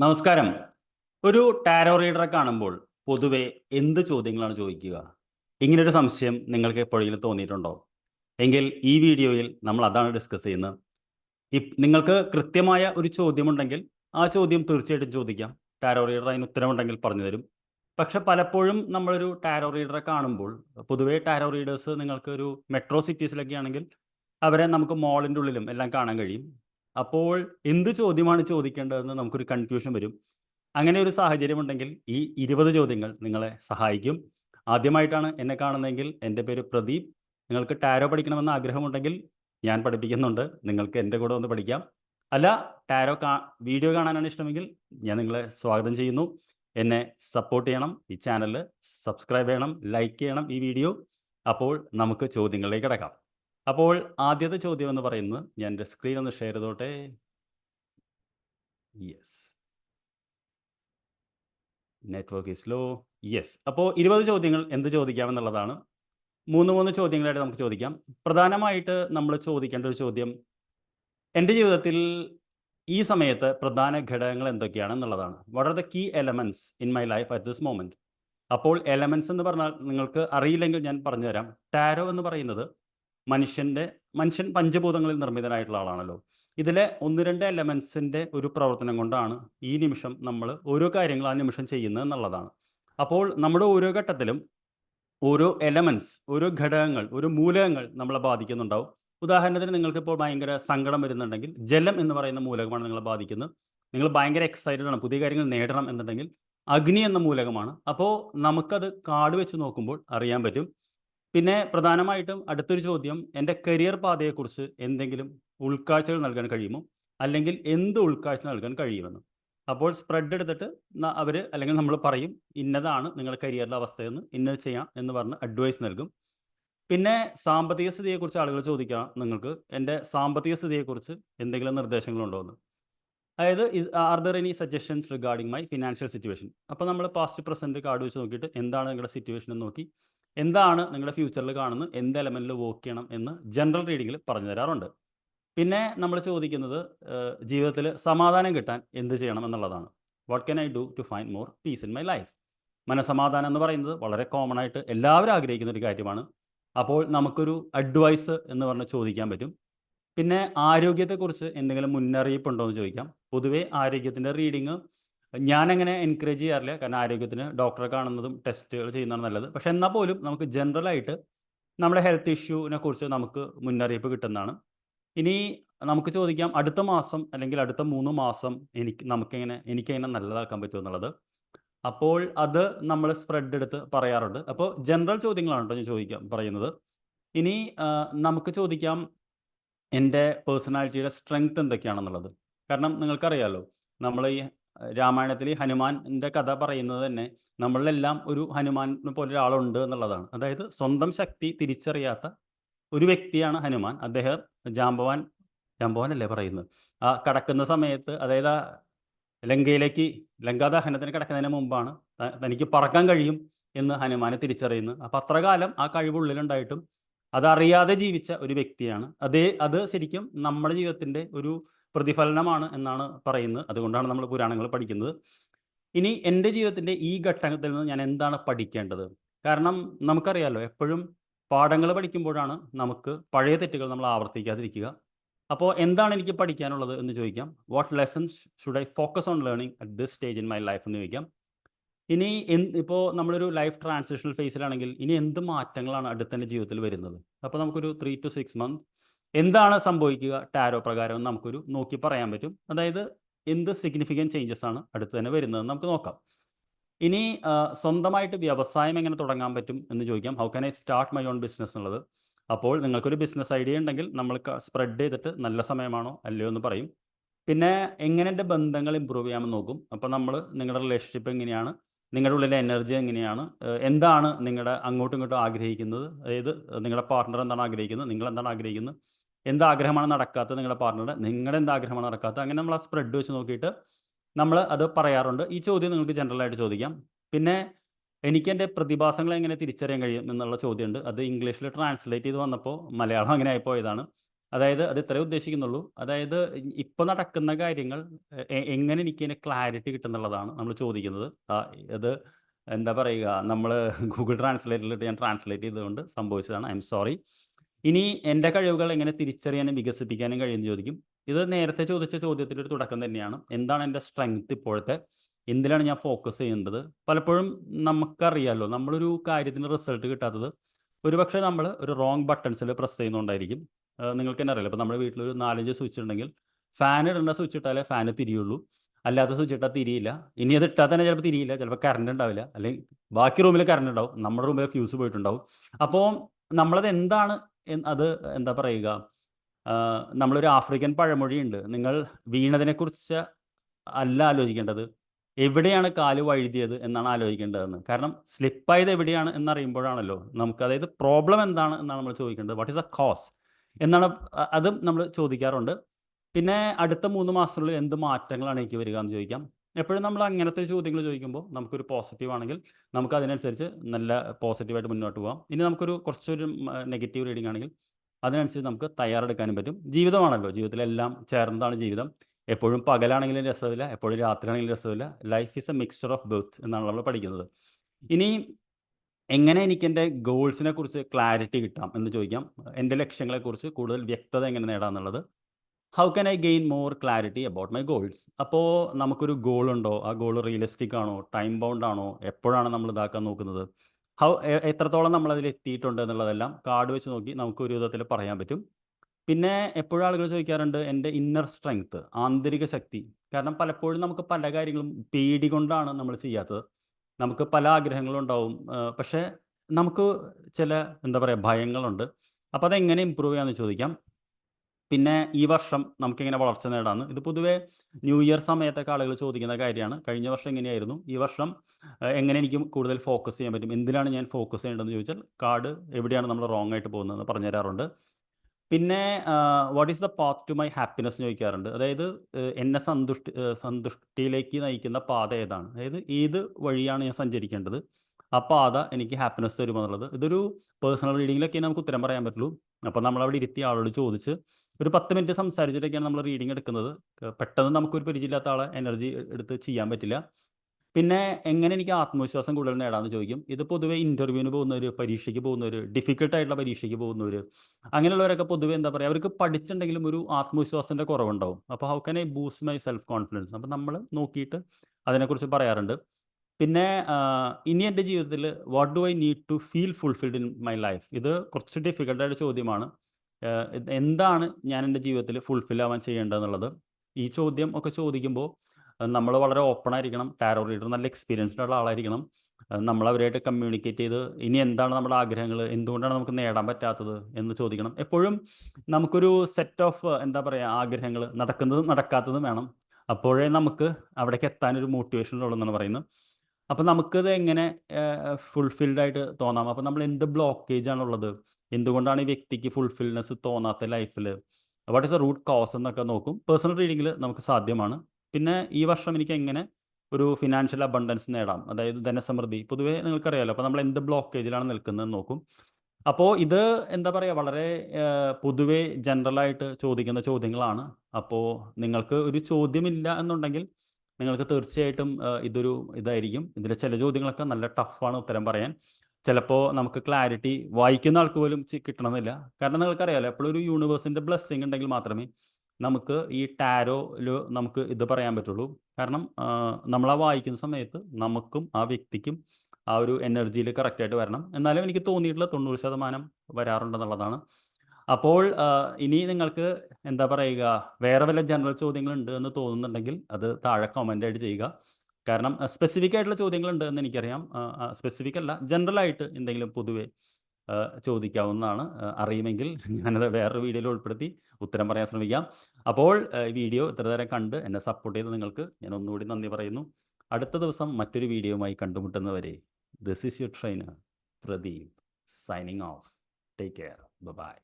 നമസ്കാരം. ഒരു ടാരോ റീഡറെ കാണുമ്പോൾ പൊതുവെ എന്ത് ചോദ്യങ്ങളാണ് ചോദിക്കുക? ഇങ്ങനൊരു സംശയം നിങ്ങൾക്ക് എപ്പോഴെങ്കിലും തോന്നിയിട്ടുണ്ടോ? എങ്കിൽ ഈ വീഡിയോയിൽ നമ്മൾ അതാണ് ഡിസ്കസ് ചെയ്യുന്നത്. നിങ്ങൾക്ക് കൃത്യമായ ഒരു ചോദ്യമുണ്ടെങ്കിൽ ആ ചോദ്യം തീർച്ചയായിട്ടും ചോദിക്കാം. ടാരോ റീഡർ അതിന് ഉത്തരമുണ്ടെങ്കിൽ പറഞ്ഞു തരും. പക്ഷെ പലപ്പോഴും നമ്മളൊരു ടാരോ റീഡറെ കാണുമ്പോൾ പൊതുവേ ടാരോ റീഡേഴ്സ് നിങ്ങൾക്ക് ഒരു മെട്രോ സിറ്റീസിലൊക്കെ ആണെങ്കിൽ അവരെ നമുക്ക് മോളിന്റെ ഉള്ളിലും എല്ലാം കാണാൻ കഴിയും. അപ്പോൾ എന്ത് ചോദ്യമാണ് ചോദിക്കേണ്ടതെന്ന് നമുക്കൊരു കൺഫ്യൂഷൻ വരും. അങ്ങനെ ഒരു സാഹചര്യം ഉണ്ടെങ്കിൽ ഈ ഇരുപത് ചോദ്യങ്ങൾ നിങ്ങളെ സഹായിക്കും. ആദ്യമായിട്ടാണ് എന്നെ കാണുന്നതെങ്കിൽ എന്റെ പേര് പ്രദീപ്. നിങ്ങൾക്ക് ടാരോ പഠിക്കണമെന്ന് ആഗ്രഹമുണ്ടെങ്കിൽ ഞാൻ പഠിപ്പിക്കുന്നുണ്ട്. നിങ്ങൾക്ക് എന്റെ കൂടെ ഒന്ന് പഠിക്കാം. അല്ല ടാരോ കാ വീഡിയോ കാണാനാണ് ഇഷ്ടമെങ്കിൽ ഞാൻ നിങ്ങളെ സ്വാഗതം ചെയ്യുന്നു. എന്നെ സപ്പോർട്ട് ചെയ്യണം. ഈ ചാനൽ സബ്സ്ക്രൈബ് ചെയ്യണം ലൈക്ക് ചെയ്യണം ഈ വീഡിയോ. അപ്പോൾ നമുക്ക് ചോദ്യങ്ങളിലേക്ക് കിടക്കാം. അപ്പോൾ ആദ്യത്തെ ചോദ്യം എന്ന് പറയുന്നത് ഞാൻ എന്റെ സ്ക്രീൻ ഒന്ന് ഷെയർ ചെയ്തോട്ടെ? Yes network is low yes അപ്പോൾ ഇരുപത് ചോദ്യങ്ങൾ എന്ത് ചോദിക്കാമെന്നുള്ളതാണ് മൂന്ന് മൂന്ന് ചോദ്യങ്ങളായിട്ട് നമുക്ക് ചോദിക്കാം. പ്രധാനമായിട്ട് നമ്മൾ ചോദിക്കേണ്ട ഒരു ചോദ്യം എന്റെ ജീവിതത്തിൽ ഈ സമയത്ത് പ്രധാന ഘടകങ്ങൾ എന്തൊക്കെയാണ് എന്നുള്ളതാണ്. What are the key elements in my life at this moment അപ്പോൾ എലമെന്റ്സ് എന്ന് പറഞ്ഞാൽ നിങ്ങൾക്ക് അറിയില്ലെങ്കിൽ ഞാൻ പറഞ്ഞുതരാം. ടാരോ എന്ന് പറയുന്നത് മനുഷ്യന്റെ മനുഷ്യൻ പഞ്ചഭൂതങ്ങളിൽ നിർമ്മിതനായിട്ടുള്ള ആളാണല്ലോ. ഇതിലെ ഒന്ന് രണ്ട് എലമെൻസിന്റെ ഒരു പ്രവർത്തനം കൊണ്ടാണ് ഈ നിമിഷം നമ്മൾ ഓരോ കാര്യങ്ങൾ ആ നിമിഷം ചെയ്യുന്നത് എന്നുള്ളതാണ്. അപ്പോൾ നമ്മുടെ ഓരോ ഘട്ടത്തിലും ഓരോ എലമെൻസ് ഓരോ ഘടകങ്ങൾ ഓരോ മൂലകങ്ങൾ നമ്മളെ ബാധിക്കുന്നുണ്ടാവും. ഉദാഹരണത്തിന് നിങ്ങൾക്ക് ഇപ്പോൾ ഭയങ്കര സങ്കടം വരുന്നുണ്ടെങ്കിൽ ജലം എന്ന് പറയുന്ന മൂലകമാണ് നിങ്ങളെ ബാധിക്കുന്നത്. നിങ്ങൾ ഭയങ്കര എക്സൈറ്റഡ് ആണ് പുതിയ കാര്യങ്ങൾ നേടണം എന്നുണ്ടെങ്കിൽ അഗ്നി എന്ന മൂലകമാണ്. അപ്പോൾ നമുക്കത് കാട് വെച്ച് നോക്കുമ്പോൾ അറിയാൻ പറ്റും. പിന്നെ പ്രധാനമായിട്ടും അടുത്തൊരു ചോദ്യം എന്റെ കരിയർ പാതയെക്കുറിച്ച് എന്തെങ്കിലും ഉൾക്കാഴ്ചകൾ നൽകാൻ കഴിയുമോ? അല്ലെങ്കിൽ എന്ത് ഉൾക്കാഴ്ച നൽകാൻ കഴിയുമെന്ന്? അപ്പോൾ സ്പ്രെഡ് എടുത്തിട്ട് അവർ അല്ലെങ്കിൽ നമ്മൾ പറയും ഇന്നതാണ് നിങ്ങളുടെ കരിയറിലെ അവസ്ഥയെന്ന് ഇന്നത് ചെയ്യാം എന്ന് പറഞ്ഞ് അഡ്വൈസ് നൽകും. പിന്നെ സാമ്പത്തിക സ്ഥിതിയെക്കുറിച്ച് ആളുകൾ ചോദിക്കാം നിങ്ങൾക്ക് എന്റെ സാമ്പത്തിക സ്ഥിതിയെക്കുറിച്ച് എന്തെങ്കിലും നിർദ്ദേശങ്ങളുണ്ടോ? എന്ന്. അതായത് are there any suggestions regarding my financial situation അപ്പോൾ നമ്മൾ പാസ്റ്റ് പ്രസന്റ് കാർഡ് വെച്ച് നോക്കിയിട്ട് എന്താണ് നിങ്ങളുടെ സിറ്റുവേഷൻ എന്ന് നോക്കി. എന്താണ് നിങ്ങളുടെ ഫ്യൂച്ചറിൽ കാണുന്നത്? എന്ത് എലമെന്റിൽ വർക്ക് ചെയ്യണം എന്ന് ജനറൽ റീഡിങ്ങിൽ പറഞ്ഞു തരാറുണ്ട്. പിന്നെ നമ്മൾ ചോദിക്കുന്നത് ജീവിതത്തിൽ സമാധാനം കിട്ടാൻ എന്ത് ചെയ്യണം എന്നുള്ളതാണ്. What can I do to find more peace in my life മനസമാധാനം എന്ന് പറയുന്നത് വളരെ കോമൺ ആയിട്ട് എല്ലാവരും ആഗ്രഹിക്കുന്ന ഒരു കാര്യമാണ്. അപ്പോൾ നമുക്കൊരു അഡ്വൈസ് എന്ന് പറഞ്ഞ് ചോദിക്കാൻ പറ്റും. പിന്നെ ആരോഗ്യത്തെക്കുറിച്ച് എന്തെങ്കിലും മുന്നറിയിപ്പ് ഉണ്ടോ എന്ന് ചോദിക്കാം. പൊതുവേ ആരോഗ്യത്തിന്റെ റീഡിങ് ഞാനങ്ങനെ എൻകറേജ് ചെയ്യാറില്ല. കാരണം ആരോഗ്യത്തിന് ഡോക്ടറെ കാണുന്നതും ടെസ്റ്റുകൾ ചെയ്യുന്നതാണ് നല്ലത്. പക്ഷെ എന്നാൽ പോലും നമുക്ക് ജനറലായിട്ട് നമ്മുടെ ഹെൽത്ത് ഇഷ്യൂവിനെ കുറിച്ച് നമുക്ക് മുന്നറിയിപ്പ് കിട്ടുന്നതാണ്. ഇനി നമുക്ക് ചോദിക്കാം അടുത്ത മാസം അല്ലെങ്കിൽ അടുത്ത മൂന്ന് മാസം എനിക്ക് നമുക്കെങ്ങനെ എനിക്കെങ്ങനെ നല്ലതാക്കാൻ പറ്റുമോ എന്നുള്ളത്. അപ്പോൾ അത് നമ്മൾ സ്പ്രെഡ് എടുത്ത് പറയാറുണ്ട്. അപ്പോൾ ജനറൽ ചോദ്യങ്ങളാണ് കേട്ടോ ഞാൻ ചോദിക്കാം പറയുന്നത്. ഇനി നമുക്ക് ചോദിക്കാം എന്റെ പേഴ്സണാലിറ്റിയുടെ സ്ട്രെങ്ത് എന്തൊക്കെയാണെന്നുള്ളത്. കാരണം നിങ്ങൾക്കറിയാമല്ലോ നമ്മൾ ഈ രാമായണത്തിൽ ഹനുമാന്റെ കഥ പറയുന്നത് തന്നെ നമ്മളിലെല്ലാം ഒരു ഹനുമാനെ പോലെ ഒരാളുണ്ട് എന്നുള്ളതാണ്. അതായത് സ്വന്തം ശക്തി തിരിച്ചറിയാത്ത ഒരു വ്യക്തിയാണ് ഹനുമാൻ. അദ്ദേഹം ജാംബവാൻ ജാമ്പവാൻ അല്ലേ പറയുന്നത്? ആ കടക്കുന്ന സമയത്ത് അതായത് ആ ലങ്കയിലേക്ക് ലങ്കാദഹനത്തിന് കിടക്കുന്നതിന് മുമ്പാണ് തനിക്ക് പറക്കാൻ കഴിയും എന്ന് ഹനുമാനെ തിരിച്ചറിയുന്നത്. അപ്പം അത്ര കാലം ആ കഴിവുള്ളിലുണ്ടായിട്ടും അതറിയാതെ ജീവിച്ച ഒരു വ്യക്തിയാണ്. അതേ അത് ശരിക്കും നമ്മുടെ ജീവിതത്തിന്റെ ഒരു പ്രതിഫലനമാണ് എന്നാണ് പറയുന്നത്. അതുകൊണ്ടാണ് നമ്മൾ പുരാണങ്ങൾ പഠിക്കുന്നത്. ഇനി എന്റെ ജീവിതത്തിന്റെ ഈ ഘട്ടത്തിൽ നിന്ന് ഞാൻ എന്താണ് പഠിക്കേണ്ടത്? കാരണം നമുക്കറിയാലോ എപ്പോഴും പാഠങ്ങൾ പഠിക്കുമ്പോഴാണ് നമുക്ക് പഴയ തെറ്റുകൾ നമ്മൾ ആവർത്തിക്കാതിരിക്കുക. അപ്പോൾ എന്താണ് എനിക്ക് പഠിക്കാനുള്ളത് എന്ന് ചോദിക്കാം. What lessons should I focus on learning at this stage in my life എന്ന് ചോദിക്കാം. ഇനി ഇപ്പോൾ നമ്മളൊരു ലൈഫ് ട്രാൻസിഷണൽ ഫേസിലാണെങ്കിൽ ഇനി എന്ത് മാറ്റങ്ങളാണ് അടുത്ത ജീവിതത്തിൽ വരുന്നത്? അപ്പോൾ നമുക്കൊരു ത്രീ ടു സിക്സ് മന്ത് എന്താണ് സംഭവിക്കുക? ടാരോ പ്രകാരം നമുക്കൊരു നോക്കി പറയാൻ പറ്റും. അതായത് എന്ത് സിഗ്നിഫിക്കന്റ് ചേഞ്ചസ് ആണ് അടുത്ത് തന്നെ വരുന്നതെന്ന് നമുക്ക് നോക്കാം. ഇനി സ്വന്തമായിട്ട് വ്യവസായം എങ്ങനെ തുടങ്ങാൻ പറ്റും എന്ന് ചോദിക്കാം. How can I start my own business എന്നുള്ളത്. അപ്പോൾ നിങ്ങൾക്കൊരു ബിസിനസ് ഐഡിയ ഉണ്ടെങ്കിൽ നമ്മൾ സ്പ്രെഡ് ചെയ്തിട്ട് നല്ല സമയമാണോ അല്ലയോ എന്ന് പറയും. പിന്നെ എങ്ങനെ എന്റെ ബന്ധങ്ങൾ ഇമ്പ്രൂവ് ചെയ്യാമെന്ന് നോക്കും. അപ്പോൾ നമ്മൾ നിങ്ങളുടെ റിലേഷൻഷിപ്പ് എങ്ങനെയാണ്? നിങ്ങളുടെ ഉള്ളിലെ എനർജി എങ്ങനെയാണ്? എന്താണ് നിങ്ങളുടെ അങ്ങോട്ടും ഇങ്ങോട്ടും ആഗ്രഹിക്കുന്നത്? അതായത് നിങ്ങളുടെ പാർട്ണർ എന്താണ് ആഗ്രഹിക്കുന്നത്? നിങ്ങൾ എന്താണ് ആഗ്രഹിക്കുന്നത്? എന്ത് ആഗ്രഹമാണ് നടക്കാത്തത് നിങ്ങളുടെ പാർട്ണറുടെ നിങ്ങളുടെ എന്ത് ആഗ്രഹമാണ് നടക്കാത്തത് അങ്ങനെ നമ്മൾ ആ സ്പ്രെഡ് വെച്ച് നോക്കിയിട്ട് നമ്മൾ അത് പറയാറുണ്ട് ഈ ചോദ്യം നിങ്ങൾക്ക് ജനറൽ ആയിട്ട് ചോദിക്കാം പിന്നെ എനിക്ക് എന്റെ പ്രതിഭാസങ്ങളെ എങ്ങനെ തിരിച്ചറിയാൻ കഴിയും എന്നുള്ള ചോദ്യമുണ്ട് അത് ഇംഗ്ലീഷിൽ ട്രാൻസ്ലേറ്റ് ചെയ്ത് വന്നപ്പോൾ മലയാളം അങ്ങനെ ആയിപ്പോയതാണ് അതായത് അത് ഇത്രേ ഉദ്ദേശിക്കുന്നുള്ളൂ. അതായത് ഇപ്പോൾ നടക്കുന്ന കാര്യങ്ങൾ എങ്ങനെ എനിക്ക് അതിന് ക്ലാരിറ്റി കിട്ടുന്നുള്ളതാണ് നമ്മൾ ചോദിക്കുന്നത്. അത് എന്താ പറയുക നമ്മൾ ഗൂഗിൾ ട്രാൻസ്ലേറ്ററിലിട്ട് ഞാൻ ട്രാൻസ്ലേറ്റ് ചെയ്തുകൊണ്ട് സംഭവിച്ചതാണ്. I'm sorry. ഇനി എന്റെ കഴിവുകൾ എങ്ങനെ തിരിച്ചറിയാനും വികസിപ്പിക്കാനും കഴിയുമെന്ന് ചോദിക്കും. ഇത് നേരത്തെ ചോദിച്ച ചോദ്യത്തിന്റെ ഒരു തുടക്കം തന്നെയാണ്. എന്താണ് എന്റെ സ്ട്രെങ്ത് ഇപ്പോഴത്തെ? എന്തിലാണ് ഞാൻ ഫോക്കസ് ചെയ്യേണ്ടത്? പലപ്പോഴും നമുക്കറിയാമല്ലോ നമ്മളൊരു കാര്യത്തിന് റിസൾട്ട് കിട്ടാത്തത് ഒരുപക്ഷെ നമ്മൾ ഒരു റോങ് ബട്ടൺസിൽ പ്രസ് ചെയ്യുന്നുണ്ടായിരിക്കും നിങ്ങൾക്ക് തന്നെ അറിയില്ല ഇപ്പോൾ നമ്മുടെ വീട്ടിൽ ഒരു നാലഞ്ച് സ്വിച്ച് ഉണ്ടെങ്കിൽ ഫാൻ ഇടേണ്ട സ്വിച്ച് ഇട്ടാലേ ഫാന് തിരിയുള്ളൂ. അല്ലാത്ത സ്വിച്ച് ഇട്ടാൽ തിരിയില്ല. ഇനി അത് ഇട്ടാൽ തന്നെ ചിലപ്പോൾ തിരിയില്ല. ചിലപ്പോൾ കറണ്ട് ഉണ്ടാവില്ല. അല്ലെങ്കിൽ ബാക്കി റൂമിൽ കറണ്ട് ഉണ്ടാവും. നമ്മുടെ റൂമിൽ ഫ്യൂസ് പോയിട്ടുണ്ടാവും. അപ്പോൾ നമ്മളത് എന്താണ് അത് എന്താ പറയുക നമ്മളൊരു ആഫ്രിക്കൻ പഴമൊഴിയുണ്ട്. നിങ്ങൾ വീണതിനെക്കുറിച്ച് അല്ല ആലോചിക്കേണ്ടത്. എവിടെയാണ് കാൽ വഴുതിയത് എന്നാണ് ആലോചിക്കേണ്ടതെന്ന്. കാരണം സ്ലിപ്പായത് എവിടെയാണ് എന്നറിയുമ്പോഴാണല്ലോ നമുക്ക് അതായത് പ്രോബ്ലം എന്താണ് എന്നാണ് നമ്മൾ ചോദിക്കേണ്ടത്. വാട്ട് ഈസ് എ കോസ് എന്നാണ് അതും നമ്മൾ ചോദിക്കാറുണ്ട്. പിന്നെ അടുത്ത മൂന്ന് മാസത്തിനുള്ളിൽ എന്ത് മാറ്റങ്ങളാണ് എനിക്ക് വരിക എന്ന് ചോദിക്കാം. എപ്പോഴും നമ്മൾ അങ്ങനത്തെ ചോദ്യങ്ങൾ ചോദിക്കുമ്പോൾ നമുക്കൊരു പോസിറ്റീവ് ആണെങ്കിൽ നമുക്ക് അതിനനുസരിച്ച് നല്ല പോസിറ്റീവായിട്ട് മുന്നോട്ട് പോകാം. ഇനി നമുക്കൊരു കുറച്ചൊരു നെഗറ്റീവ് റീഡിംഗ് ആണെങ്കിൽ അതിനനുസരിച്ച് നമുക്ക് തയ്യാറെടുക്കാനും പറ്റും. ജീവിതമാണല്ലോ. ജീവിതത്തിലെല്ലാം ചേർന്നതാണ് ജീവിതം. എപ്പോഴും പകലാണെങ്കിലും രസമില്ല. എപ്പോഴും രാത്രിയാണെങ്കിലും രസമില്ല. Life is a mixture of birth എന്നാണ് നമ്മൾ പഠിക്കുന്നത്. ഇനി എങ്ങനെ എനിക്ക് എന്റെ ഗോൾസിനെ കുറിച്ച് ക്ലാരിറ്റി കിട്ടാം എന്ന് ചോദിക്കാം. എന്റെ ലക്ഷ്യങ്ങളെക്കുറിച്ച് കൂടുതൽ വ്യക്തത എങ്ങനെ നേടാം എന്നുള്ളത്. How can I gain more clarity about my goals? അപ്പോൾ നമുക്കൊരു ഗോൾ ഉണ്ടോ? ആ ഗോൾ റിയലിസ്റ്റിക് ആണോ? ടൈം ബൗണ്ട് ആണോ? എപ്പോഴാണ് നമ്മൾ ഇതാക്കാൻ നോക്കുന്നത്? ഹൗ എത്രത്തോളം നമ്മൾ അതിൽ എത്തിയിട്ടുണ്ട് എന്നുള്ളതെല്ലാം കാർഡ് വെച്ച് നോക്കി നമുക്ക് ഒരു വിധത്തിൽ പറയാൻ പറ്റും. പിന്നെ എപ്പോഴും ആളുകൾ ചോദിക്കാറുണ്ട് എന്റെ ഇന്നർ സ്ട്രെങ്ത് ആന്തരിക ശക്തി. കാരണം പലപ്പോഴും നമുക്ക് പല കാര്യങ്ങളും പേടി കൊണ്ടാണ് നമ്മൾ ചെയ്യാത്തത്. നമുക്ക് പല ആഗ്രഹങ്ങളും ഉണ്ടാവും. പക്ഷേ നമുക്ക് ചില എന്താ പറയുക ഭയങ്ങളുണ്ട്. അപ്പോൾ അതെങ്ങനെ ഇമ്പ്രൂവ് ചെയ്യാമെന്ന് ചോദിക്കാം. പിന്നെ ഈ വർഷം നമുക്കിങ്ങനെ വളർച്ച നേടാമെന്ന്. ഇത് പൊതുവേ ന്യൂ ഇയർ സമയത്തൊക്കെ ആളുകൾ ചോദിക്കുന്ന കാര്യമാണ്. കഴിഞ്ഞ വർഷം എങ്ങനെയായിരുന്നു? ഈ വർഷം എങ്ങനെ എനിക്ക് കൂടുതൽ ഫോക്കസ് ചെയ്യാൻ പറ്റും? എന്തിനാണ് ഞാൻ ഫോക്കസ് ചെയ്യേണ്ടതെന്ന് ചോദിച്ചാൽ കാർഡ് എവിടെയാണ് നമ്മൾ റോങ് ആയിട്ട് പോകുന്നതെന്ന് പറഞ്ഞു തരാറുണ്ട്. പിന്നെ what is the path to my happiness ചോദിക്കാറുണ്ട്. അതായത് എന്നെ സന്തുഷ്ടി സന്തുഷ്ടിയിലേക്ക് നയിക്കുന്ന പാത ഏതാണ്? അതായത് ഏത് വഴിയാണ് ഞാൻ സഞ്ചരിക്കേണ്ടത്? ആ പാത എനിക്ക് ഹാപ്പിനെസ് തരുമെന്നുള്ളത് ഇതൊരു പേഴ്സണൽ റീഡിങ്ങിലൊക്കെ നമുക്ക് ഉത്തരം പറയാൻ പറ്റുള്ളൂ. അപ്പോൾ നമ്മളവിടെ ഇരുത്തി ആളോട് ചോദിച്ച് ഒരു 10 മിനിറ്റ് സംസാരിച്ചിട്ടൊക്കെയാണ് നമ്മൾ റീഡിങ് എടുക്കുന്നത്. പെട്ടെന്ന് നമുക്കൊരു പരിചയമില്ലാത്ത ആളെ എനർജി എടുത്ത് ചെയ്യാൻ പറ്റില്ല. പിന്നെ എങ്ങനെ എനിക്ക് ആത്മവിശ്വാസം കൂടുതൽ നേടാമെന്ന് ചോദിക്കും. ഇത് പൊതുവേ ഇന്റർവ്യൂവിന് പോകുന്നവര്, പരീക്ഷയ്ക്ക് പോകുന്നവര്, ഡിഫിക്കൽട്ട് ആയിട്ടുള്ള പരീക്ഷയ്ക്ക് പോകുന്നവര്, അങ്ങനെയുള്ളവരൊക്കെ പൊതുവേ എന്താ പറയുക അവർക്ക് പഠിച്ചിട്ടുണ്ടെങ്കിലും ഒരു ആത്മവിശ്വാസത്തിന്റെ കുറവുണ്ടാവും. അപ്പോൾ how can I boost my self confidence? അപ്പം നമ്മൾ നോക്കിയിട്ട് അതിനെക്കുറിച്ച് പറയാറുണ്ട്. പിന്നെ ഇനി എന്റെ ജീവിതത്തിൽ what do I need to feel fulfilled in my life? ഇത് കുറച്ച് ഡിഫിക്കൽട്ടായിട്ട് ചോദ്യമാണ്. എന്താണ് ഞാൻ എന്റെ ജീവിതത്തിൽ ഫുൾഫിൽ ആവാൻ ചെയ്യേണ്ടതെന്നുള്ളത്. ഈ ചോദ്യം ഒക്കെ ചോദിക്കുമ്പോൾ നമ്മൾ വളരെ ഓപ്പൺ ആയിരിക്കണം. ടാരോ റീഡർ നല്ല എക്സ്പീരിയൻസ്ഡ് ഉള്ള ആളായിരിക്കണം. നമ്മൾ അവരായിട്ട് കമ്മ്യൂണിക്കേറ്റ് ചെയ്ത് ഇനി എന്താണ് നമ്മുടെ ആഗ്രഹങ്ങൾ? എന്തുകൊണ്ടാണ് നമുക്ക് നേടാൻ പറ്റാത്തത്? എന്ന് ചോദിക്കണം. എപ്പോഴും നമുക്കൊരു സെറ്റ് ഓഫ് എന്താ പറയുക ആഗ്രഹങ്ങൾ നടക്കുന്നതും നടക്കാത്തതും വേണം. അപ്പോഴേ നമുക്ക് അവിടേക്ക് എത്താനൊരു മോട്ടിവേഷൻ ഉള്ളൂ എന്നാണ് പറയുന്നത്. അപ്പം നമുക്കത് എങ്ങനെ ഫുൾഫിൽഡ് ആയിട്ട് തോന്നാം? അപ്പം നമ്മൾ എന്ത് ബ്ലോക്കേജ് ആണുള്ളത്? എന്തുകൊണ്ടാണ് ഈ വ്യക്തിക്ക് ഫുൾഫിൽനെസ് തോന്നാത്ത ലൈഫിൽ? What is a root cause എന്നൊക്കെ നോക്കും. പേഴ്സണൽ റീഡിങ്ങിൽ നമുക്ക് സാധ്യമാണ്. പിന്നെ ഈ വർഷം എനിക്ക് എങ്ങനെ ഒരു ഫിനാൻഷ്യൽ അബണ്ടൻസ് നേടാം? അതായത് ധനസമൃദ്ധി. പൊതുവേ നിങ്ങൾക്കറിയാലോ അപ്പോൾ നമ്മൾ എന്ത് ബ്ലോക്കേജിലാണ് നിൽക്കുന്നതെന്ന് നോക്കും. അപ്പോൾ ഇത് എന്താ പറയുക വളരെ പൊതുവെ ജനറലായിട്ട് ചോദിക്കുന്ന ചോദ്യങ്ങളാണ്. അപ്പോൾ നിങ്ങൾക്ക് ഒരു ചോദ്യമില്ല എന്നുണ്ടെങ്കിൽ നിങ്ങൾക്ക് തീർച്ചയായിട്ടും ഇതൊരു ഇതായിരിക്കും. ഇതിലെ ചില ചോദ്യങ്ങളൊക്കെ നല്ല ടഫാണ് ഉത്തരം പറയാൻ. ചിലപ്പോൾ നമുക്ക് ക്ലാരിറ്റി വായിക്കുന്ന ആൾക്ക് പോലും കിട്ടണമെന്നില്ല. കാരണം നിങ്ങൾക്കറിയാലോ എപ്പോഴും ഒരു യൂണിവേഴ്സിന്റെ ബ്ലെസ്സിങ് ഉണ്ടെങ്കിൽ മാത്രമേ നമുക്ക് ഈ ടാരോയിൽ നമുക്ക് ഇത് പറയാൻ പറ്റുള്ളൂ. കാരണം നമ്മൾ ആ വായിക്കുന്ന സമയത്ത് നമുക്കും ആ വ്യക്തിക്കും ആ ഒരു എനർജിയിൽ കറക്റ്റായിട്ട് വരണം. എന്നാലും എനിക്ക് തോന്നിയിട്ടുള്ള 90% വരാറുണ്ടെന്നുള്ളതാണ്. അപ്പോൾ ഇനി നിങ്ങൾക്ക് എന്താ പറയുക വേറെ വല്ല ജനറൽ ചോദ്യങ്ങളുണ്ട് എന്ന് തോന്നുന്നുണ്ടെങ്കിൽ അത് താഴെ കമന്റ് ആയിട്ട് ചെയ്യുക. കാരണം സ്പെസിഫിക് ആയിട്ടുള്ള ചോദ്യങ്ങളുണ്ട് എന്ന് എനിക്കറിയാം. സ്പെസിഫിക് അല്ല ജനറൽ ആയിട്ട് എന്തെങ്കിലും പൊതുവെ ചോദിക്കാവുന്നതാണ്. അറിയുമെങ്കിൽ ഞാനത് വേറൊരു വീഡിയോയിൽ ഉൾപ്പെടുത്തി ഉത്തരം പറയാൻ ശ്രമിക്കാം. അപ്പോൾ വീഡിയോ ഇത്ര നേരം കണ്ട് എന്നെ സപ്പോർട്ട് ചെയ്ത് നിങ്ങൾക്ക് ഞാൻ ഒന്നുകൂടി നന്ദി പറയുന്നു. അടുത്ത ദിവസം മറ്റൊരു വീഡിയോയുമായി കണ്ടുമുട്ടുന്നവരെ this is your trainer Pradeep signing off. Take care. Bye.